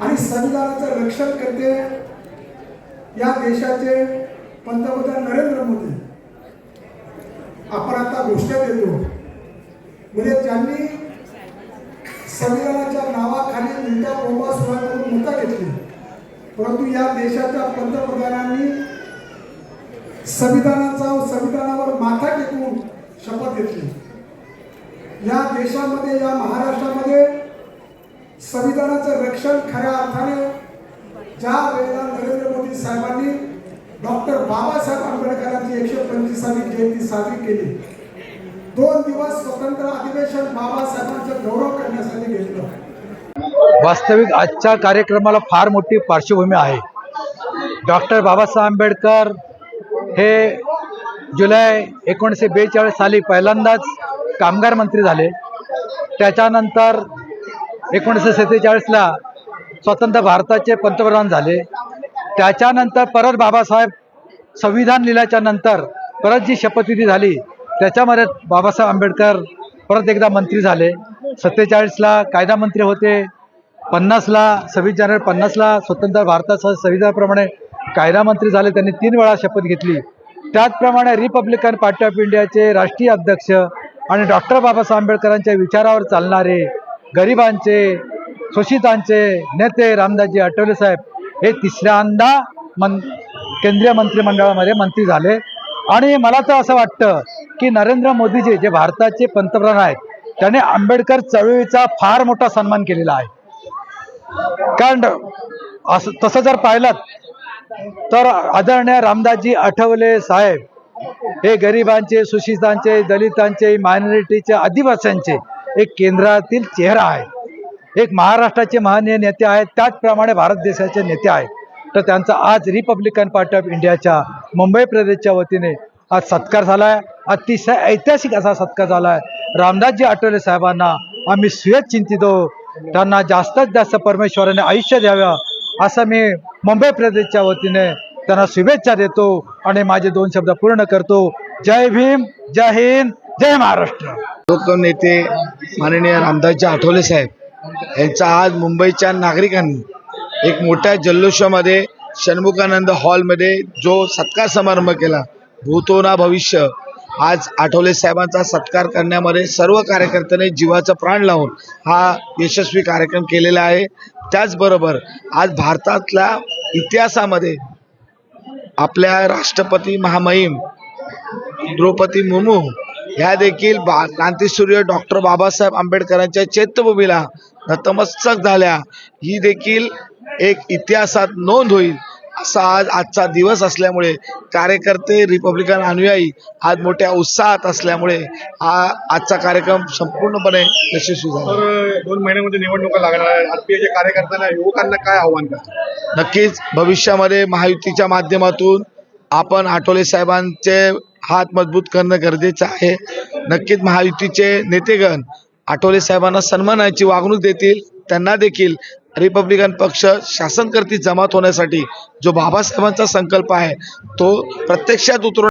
संविधानाचं रक्षण करते या देशाचे पंतप्रधान नरेंद्र मोदी. आपण आता घोषणा देतो म्हणजे त्यांनी संविधानाच्या नावाखाली उलटा बोंबा सुरुवात करून मुद्दा घेतली. परंतु या देशाच्या पंतप्रधानांनी संविधानाचा संविधानावर माथा टेकून शपथ घेतली. या देशामध्ये या महाराष्ट्र संविधानाचं रक्षण खऱ्या अर्थाने ज्या वेळेला नरेंद्र मोदी साहेबांनी डॉक्टर बाबासाहेब आंबेडकरांची एकशे पंचवीसावी जयंती साजरी केली दोन दिवस स्वतंत्र अधिवेशन बाबासाहेबांचा गौरव करण्यासाठी घेतलं. वास्तविक आजच्या कार्यक्रमाला फार मोठी पार्श्वभूमी आहे. डॉक्टर बाबासाहेब आंबेडकर हे जुलै एकोणीसशे बेचाळीस साली पहिल्यांदाच कामगार मंत्री झाले. त्याच्यानंतर एकोणीसशे सत्तेचाळीसला स्वतंत्र भारताचे पंतप्रधान झाले. त्याच्यानंतर परत बाबासाहेब संविधान लिहिल्याच्या नंतर परत जी शपथविधी झाली त्याच्यामध्ये बाबासाहेब आंबेडकर परत एकदा मंत्री झाले. सत्तेचाळीसला कायदा मंत्री होते. पन्नासला सव्वीस जानेवारी पन्नासला स्वतंत्र भारतासह संविधानाप्रमाणे कायदा मंत्री झाले. त्यांनी तीन वेळा शपथ घेतली. त्याचप्रमाणे रिपब्लिकन पार्टी ऑफ इंडियाचे राष्ट्रीय अध्यक्ष आणि डॉक्टर बाबासाहेब आंबेडकरांच्या विचारावर चालणारे गरिबांचे शोषितांचे नेते रामदासजी आठवले साहेब हे तिसऱ्यांदा मन केंद्रीय मंत्रिमंडळामध्ये मंत्री झाले. आणि मला तर असं वाटतं की नरेंद्र मोदीजी जे भारताचे पंतप्रधान आहेत त्याने आंबेडकर चळवळीचा फार मोठा सन्मान केलेला आहे. कारण असं तसं जर पाहिलं तर आदरणीय रामदासजी आठवले साहेब हे गरिबांचे सुशितांचे दलितांचे मायनॉरिटीचे आदिवासींचे एक केंद्रातील चेहरा आहे. एक महाराष्ट्राचे महानीय नेते आहेत. त्याचप्रमाणे भारत देशाचे नेते आहेत. तर त्यांचा आज रिपब्लिकन पार्टी ऑफ इंडियाच्या मुंबई प्रदेशच्या वतीने आज सत्कार झाला आहे अतिशय ऐतिहासिक असा सत्कार झाला आहे रामदासजी आठवले साहेबांना आम्ही सुयच चिंतितो. त्यांना जास्तीत जास्त परमेश्वराने आयुष्य द्यावं असं मी मुंबई प्रदेशच्या वतीने त्यांना शुभेच्छा देतो आणि माझे दोन शब्द पूर्ण करतो. जय भीम जय हिंद. जय महाराष्ट्र. लोकनेते माननीय रामदासजी आठवले साहेब यांचा आज मुंबईच्या नागरिकांनी एक मोठ्या जल्लोषामध्ये षण्मुखानंद हॉलमध्ये जो सत्कार समारंभ केला भूतोना भविष्य आज आठवले साहेबांचा सत्कार करण्यामध्ये सर्व कार्यकर्त्यांनी जीवाचा प्राण लावून हा यशस्वी कार्यक्रम केलेला आहे. त्याचबरोबर आज भारतातल्या इतिहासामध्ये आपल्या राष्ट्रपती महामहिम द्रौपदी मुर्मू ह्या देखील बा क्रांतीसूर्य डॉक्टर बाबासाहेब आंबेडकरांच्या चैत्यभूमीला नतमस्तक झाल्या. ही देखील एक इतिहासात नोंद होईल असा आज आजचा दिवस असल्यामुळे कार्यकर्ते रिपब्लिकन अनुयायी आज मोठ्या उत्साहात असल्यामुळे हा आजचा कार्यक्रम संपूर्णपणे यशस्वी झाला. तर दोन महिन्यामध्ये निवडणुका लागणार आहेत. आरपीआयच्या कार्यकर्त्यांना युवकांना काय आव्हान नक्कीच भविष्यामध्ये महायुतीच्या माध्यमातून आपण आठवले साहेबांचे हात मजबूत करणं गरजेचं आहे. नक्कीच महायुतीचे नेतेगण आठवले साहेबांना सन्मानाची वागणूक देतील त्यांना देखील रिपब्लिकन पक्ष शासनकर्ती जमात होण्यासाठी जो बाबासाहेबांचा संकल्प आहे तो प्रत्यक्षात उतरून